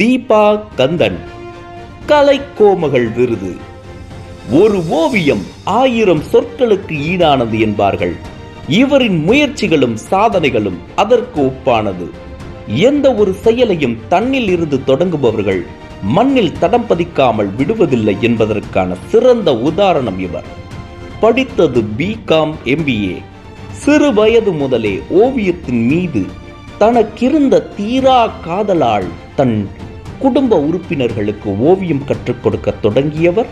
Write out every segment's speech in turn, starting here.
தீபா கந்தன். கலைக்கோமகள் விருது. ஒரு ஓவியம் ஆயிரம் சொற்களுக்கு ஈடானது என்பார்கள். இவரின் முயற்சிகளும் சாதனைகளும் அதற்கு ஒப்பானது. எந்த ஒரு செயலையும் தன்னில் இருந்து தொடங்குபவர்கள் மண்ணில் தடம் பதிக்காமல் விடுவதில்லை என்பதற்கான சிறந்த உதாரணம் இவர். படித்தது பிகாம் எம்பிஏ சிறு வயது முதலே ஓவியத்தின் மீது தனக்கிருந்த தீரா காதலால் தன் குடும்ப உறுப்பினர்களுக்கு ஓவியம் கற்றுக் கொடுக்க தொடங்கியவர்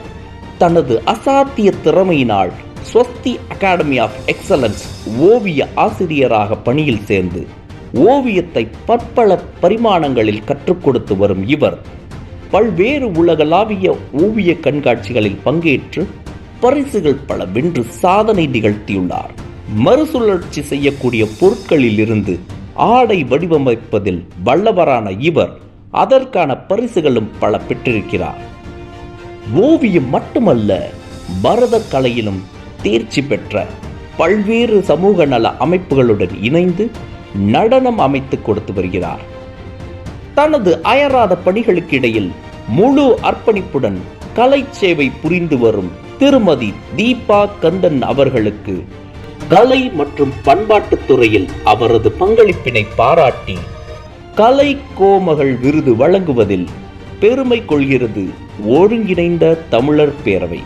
தனது அசாத்திய திறமையினால் ஸ்வஸ்தி அகாடமி ஆஃப் எக்ஸலன்ஸ் ஓவிய ஆசிரியராக பணியில் சேர்ந்து ஓவியத்தை பற்பல பரிமாணங்களில் கற்றுக் கொடுத்து வரும் இவர் பல்வேறு உலகளாவிய ஓவிய கண்காட்சிகளில் பங்கேற்று பரிசுகள் பல வென்று சாதனை நிகழ்த்தியுள்ளார். மறுசுழற்சி செய்யக்கூடிய பொருட்களில் இருந்து ஆடை வடிவமைப்பதில் வல்லவரான இவர் அதற்கான பரிசுகளும் பல பெற்றிருக்கிறார் ஓவியம் மட்டுமல்ல பரத கலையிலும் தேர்ச்சி பெற்ற பல்வேறு சமூக நல அமைப்புகளுடன் இணைந்து நடனம் அமைத்து கொடுத்து வருகிறார். தனது அயராத பணிகளுக்கு இடையில் முழு அர்ப்பணிப்புடன் கலை சேவை புரிந்து வரும் திருமதி தீபா கந்தன் அவர்களுக்கு கலை மற்றும் பண்பாட்டுத் துறையில் அவரது பங்களிப்பினை பாராட்டி கலை கோமகள் விருது வழங்குவதில் பெருமை கொள்கிறது ஒருங்கிணைந்த தமிழர் பேரவை.